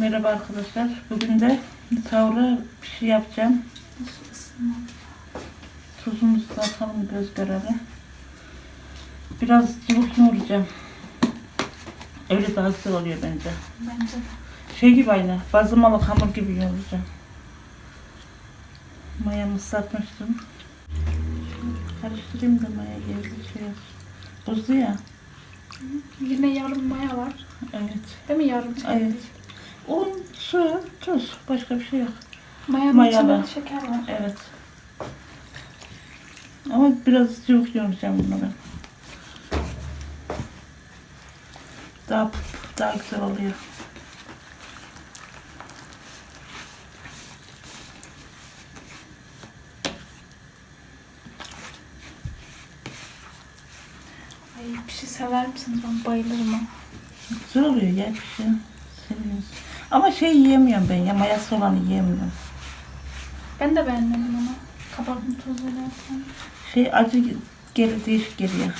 Merhaba arkadaşlar. Bugün de tavla bir şey yapacağım. Tuzumuzu atalım göz kararı. Biraz cıvık yoğuracağım. Öyle daha güzel oluyor bence. Bence. Şey gibi aynı. Bazlamalı hamur gibi yoğuracağım. Mayamı ıslatmıştım. Karıştırayım da maya geldi şey. Buzlu ya. Yine yarım maya var. Evet. Değil mi yarım? Evet. Un, su, tuz. Başka bir şey yok. Mayanın Mayalı. içinde şeker var. Evet. Ama biraz cıvık yoğuracağım bunları. Daha daha güzel oluyor. Ay bir şey sever misiniz? Ben bayılırım. Güzel oluyor ya bir şey. Ama şey yiyemiyorum ben ya mayası olanı yiyemiyorum. Ben de beğenmedim ama. Kabartma tozuyla yapılan. Şey acı geri değişik geliyor.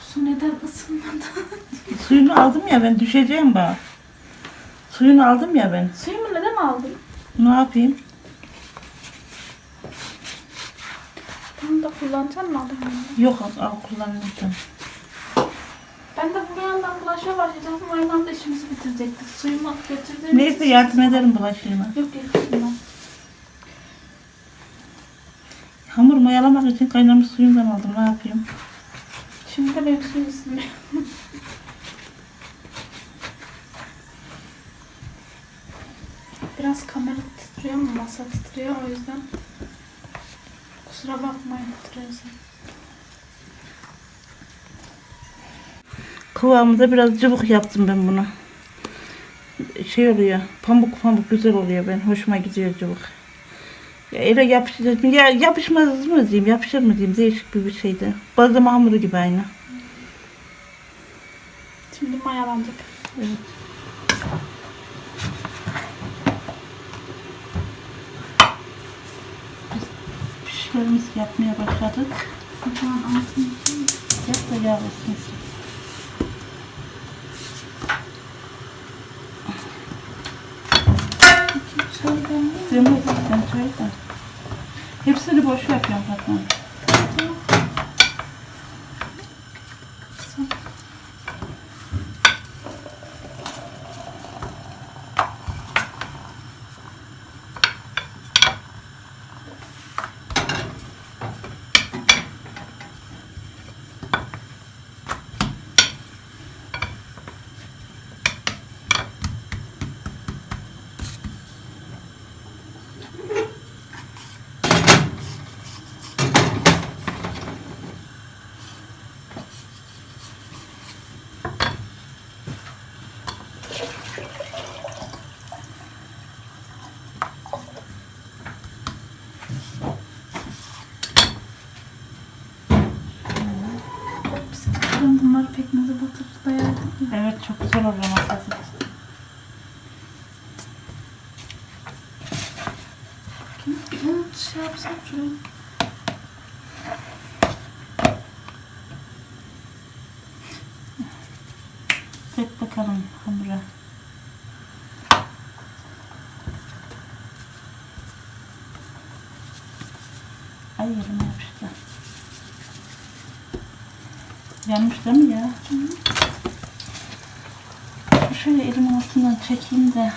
Su neden ısınmadı? Suyunu aldım ya ben düşeceğim bak. Suyunu aldım ya ben. Suyumu neden aldın? Ne yapayım? Tam da kullanacağım mı aldın bunu? Yok al, al kullanmayacağım. Ben de bu yandan bulaşığa başlayacaktım. Aynı anda işimizi bitirecektik. Suyumu götürdüğüm Neyse yardım ederim bulaşığına. Yok yakışmıyor. Hamur mayalamak için kaynamış suyundan aldım. Ne yapayım? Şimdi de benim suyum ısınıyor. Biraz kamera titriyor mu? Masa titriyor o yüzden. Kusura bakmayın titriyorsa. Kıvamında biraz cıvık yaptım ben bunu. Şey oluyor. Pamuk pamuk güzel oluyor ben. Hoşuma gidiyor cıvık. Ya ele yapışır mı? Ya yapışmaz mı diyeyim? Yapışır mı diyeyim? Değişik bir bir şeydi. Bazlama hamuru gibi aynı. Şimdi mayalanacak. Evet. Biz pişlerimizi yapmaya başladık. Yap da yağ olsun. Demir sen çay. Hepsini boş yapıyorum Fatma. Ben bunları pekmeze batırıp dayardım. Çok güzel oluyor masası. Bir un şey yapsam şuraya. Dök bakalım hamura. Ay yerim yapıştı. Yanmış değil mi ya? Çekeyim de.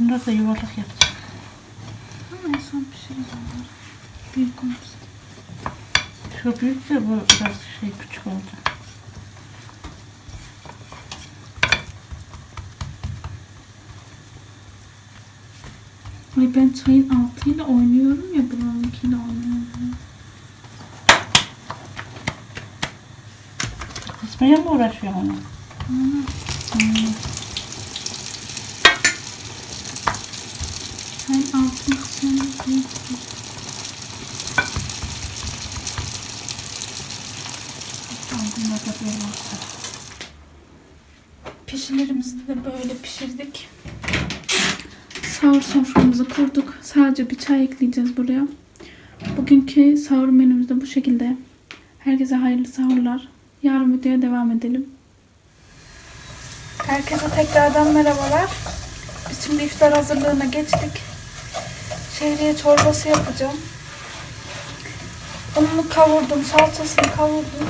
Bunları da yuvarlak yapacağım. Ama en son pişireceğim onları. Büyük olursa. Şu büyük de bu biraz şey küçük oldu. Ay ben çayın altıyla oynuyorum ya buranınkiyle oynuyorum. Kısmaya mı uğraşıyor onu? Hmm. Çayın altını büyük. Bunlar da böyle. Pişilerimizi de böyle pişirdik. Sahur soframızı kurduk. Sadece bir çay ekleyeceğiz buraya. Bugünkü sahur menümüz de bu şekilde. Herkese hayırlı sahurlar. Yarın videoya devam edelim. Herkese tekrardan merhabalar. Biz şimdi iftar hazırlığına geçtik. Şehriye çorbası yapacağım. Ununu kavurdum, salçasını kavurdum.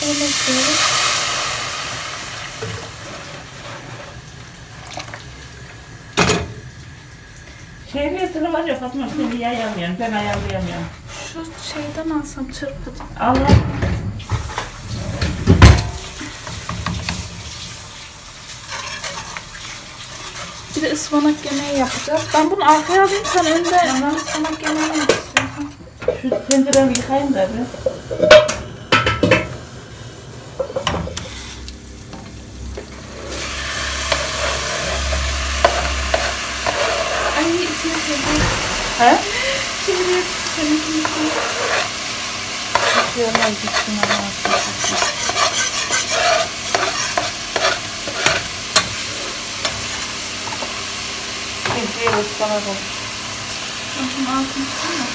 Şöyle ekliyoruz. Şehriyetini var ya Fatma seni yayamıyorum. Ben ayarlayamıyorum. Şu şeyden alsam çırpıcı. Allah. Bir de ıspanak yemeği yapacağız. Ben bunu arkaya alayım sen önde ıspanak yemeği yap istiyorsan. Şu tenceremi yıkayayım da bir. İçine sevdim. He? Şimdi senin için. Yıkayalım, gitsin Allah'a. Tencereye ıspanak olsun. Bakın altını tutsana.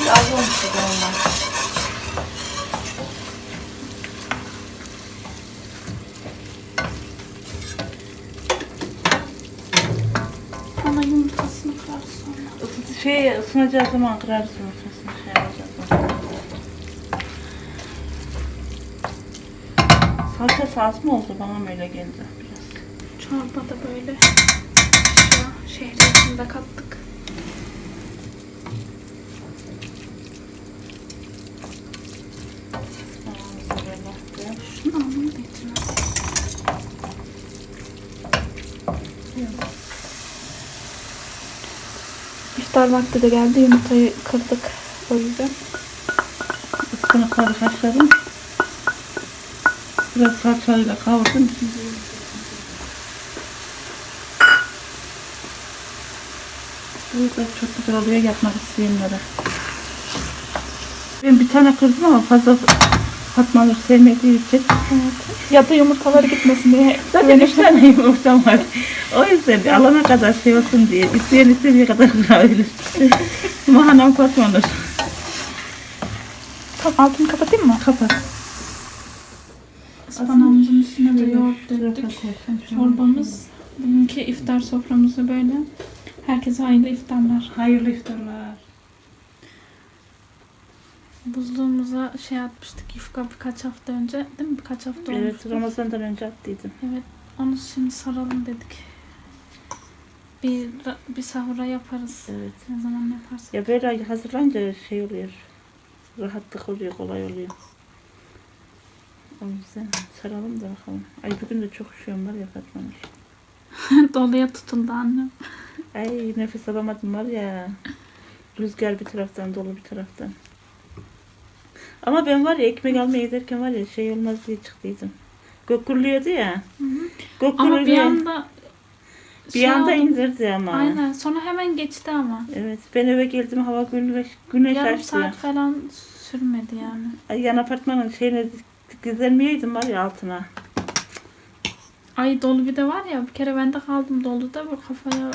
Bir az olmuştu ondan. Şey ısınacağı zaman kırarsın ortasını şey yapacağız. Salçası az mı oldu bana öyle geldi biraz. Çorba da böyle. Şu şehriyesini kattık. Aa, böyle baktı. Şunu alayım da içine. İftar vakti de geldi. Yumurtayı kırdık. O yüzden. Ispanakları haşladım. Biraz salçayla kavurdum. Bu da çok güzel oluyor yapmak isteyenlere. Ben bir tane kırdım ama fazla Fatmaları sevmediği için. Evet. Ya da yumurtaları gitmesin diye. Zaten üç tane yumurtam var. O yüzden bir alana kadar şey olsun diye. İsteyen istediği kadar kırabilir. Mahanam korkmadır. Tamam altını kapatayım mı? Kapat. Ispanağımızın üstüne de yoğurt döktük. Çorbamız. Bugünkü iftar soframız da böyle. Herkese hayırlı iftarlar. Hayırlı iftarlar. Buzluğumuza şey atmıştık yufka birkaç hafta önce. Değil mi? Birkaç hafta Evet olmuştu. Ramazan'dan önce attıydım. Evet. Onu şimdi saralım dedik. Bir, bir sahura yaparız. Evet. Ne zaman yaparsak. Ya böyle hazırlanınca şey oluyor. Rahatlık oluyor, kolay oluyor. O yüzden saralım da bakalım. Ay bugün de çok üşüyorum var ya Fatma. Doluya tutuldu annem. Ay nefes alamadım var ya. Rüzgar bir taraftan dolu bir taraftan. Ama ben var ya ekmek almaya giderken var ya şey olmaz diye çıktıydım. Gök gürlüyordu ya. Hı hı. Gök Ama bir anda bir anda indirdi ama. Aynen. Sonra hemen geçti ama. Evet ben eve geldim hava güneş, güneş Yarım açtı. saat falan sürmedi yani. Ay, Yan apartmanın şeyine gizlenmeyeydim var ya altına. Ay dolu bir de var ya bir kere ben de kaldım doluda bu kafaya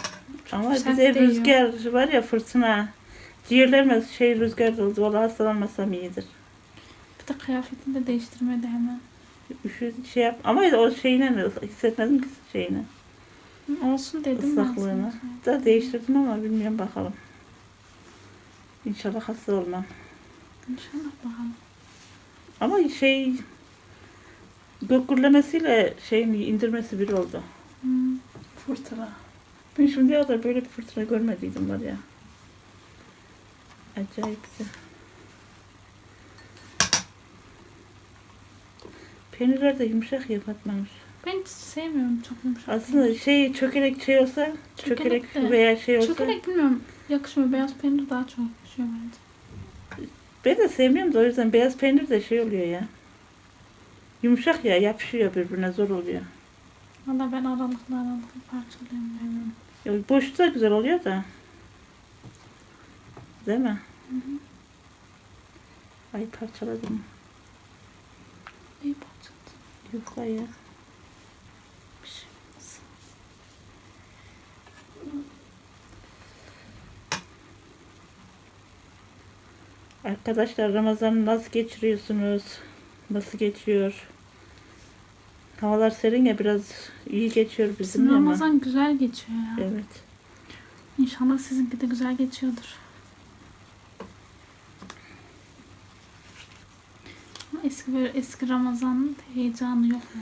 Ama Sert bize değiyor. rüzgar var ya fırtına. Ciğerlerime şey rüzgar oldu. Valla hastalanmasam iyidir. bir de kıyafetini de değiştirmedi hemen. Üşü şey yap. Ama o şeyine hissetmedim ki şeyini. Olsun dedim Islaklığını. Da değiştirdim ama bilmiyorum bakalım. İnşallah hasta olmam. İnşallah bakalım. Ama şey gök gürlemesiyle şeyin indirmesi bir oldu. Hmm. Fırtına. Ben şimdiye kadar böyle bir fırtına görmediydim var ya. Acayipti. Peynirler de yumuşak ya Fatma'mış. Ben sevmiyorum çok yumuşak. Aslında şey çökelek şey olsa, çökelek, Çökelek de- veya şey olsa. Çökelek bilmiyorum. Yakışmıyor. Beyaz peynir daha çok yakışıyor bence. Ben de sevmiyorum da o yüzden beyaz peynir de şey oluyor ya. Yumuşak ya yapışıyor birbirine zor oluyor. Valla ben aralıklı aralıklı parçalıyorum. Ya boşu da güzel oluyor da. Değil mi? Ay parçaladım. İyi parçaladım. Yufka ya. Bir şey olmaz. Arkadaşlar Ramazan nasıl geçiriyorsunuz? Nasıl geçiyor? Havalar serin ya biraz iyi geçiyor bizim Bizim ama. Ramazan güzel geçiyor ya. Evet. İnşallah sizinki de güzel geçiyordur. Ama eski böyle eski Ramazan'ın heyecanı yok ya.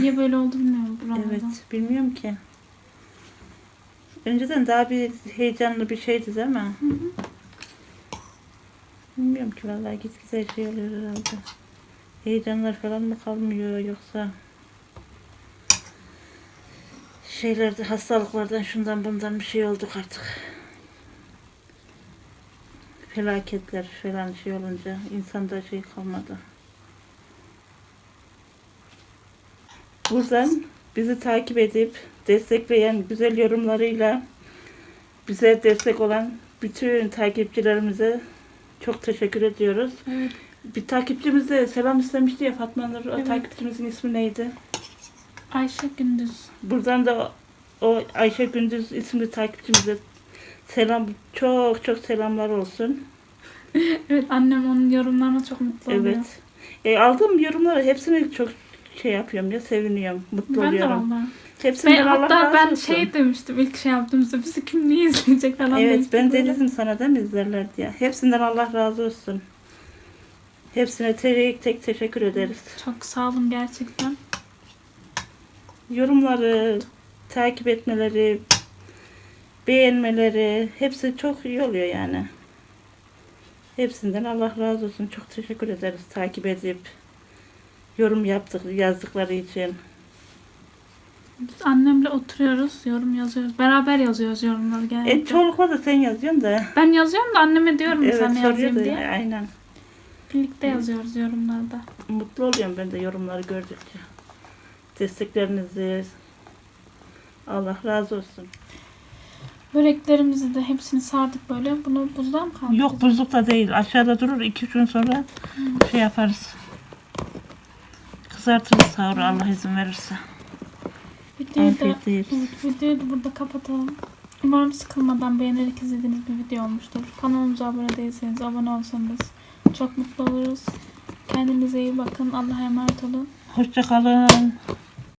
Niye böyle oldu bilmiyorum bu Ramazan. Evet, bilmiyorum ki. Önceden daha bir heyecanlı bir şeydi değil mi? Hı hı. Bilmiyorum ki vallahi gitgide şey oluyor herhalde. Heyecanlar falan mı kalmıyor yoksa şeylerde hastalıklardan şundan bundan bir şey olduk artık. Felaketler falan şey olunca insanda şey kalmadı. Buradan bizi takip edip destekleyen güzel yorumlarıyla bize destek olan bütün takipçilerimize çok teşekkür ediyoruz. Evet. Bir takipçimiz de selam istemişti ya Fatma Nur. O Evet. takipçimizin ismi neydi? Ayşe Gündüz. Buradan da o Ayşe Gündüz isimli takipçimize selam çok çok selamlar olsun. Evet annem onun yorumlarına çok mutlu oluyor. Evet. E, aldığım yorumları hepsini çok şey yapıyorum ya seviniyorum. Mutlu Ben de oluyorum. valla. Hepsinden Ben, Allah hatta ben olsun. şey demiştim ilk şey yaptığımızda bizi kim niye izleyecek falan Evet demiştim ben de dedim sana da mı izlerler diye. Hepsinden Allah razı olsun. Hepsine tek tek teşekkür ederiz. Çok sağ olun gerçekten. yorumları, takip etmeleri, beğenmeleri hepsi çok iyi oluyor yani. Hepsinden Allah razı olsun. Çok teşekkür ederiz takip edip yorum yaptık, yazdıkları için. Biz annemle oturuyoruz, yorum yazıyoruz. Beraber yazıyoruz yorumları genelde. E çoğunlukla da sen yazıyorsun da. Ben yazıyorum da anneme diyorum Evet sana yazayım da diye. aynen. Birlikte yazıyoruz yorumlarda. Mutlu oluyorum ben de yorumları gördükçe. Desteklerinizi Allah razı olsun. Böreklerimizi de hepsini sardık böyle. Bunu buzluğa mı kaldıracağız? Yok buzlukta değil. Aşağıda durur. iki gün sonra şey yaparız. Kızartırız sahuru Allah izin verirse. Videoyu da, videoyu da burada kapatalım. Umarım sıkılmadan beğenerek izlediğiniz bir video olmuştur. Kanalımıza abone değilseniz abone olsanız çok mutlu oluruz. Kendinize iyi bakın. Allah'a emanet olun. Hoşça kalın.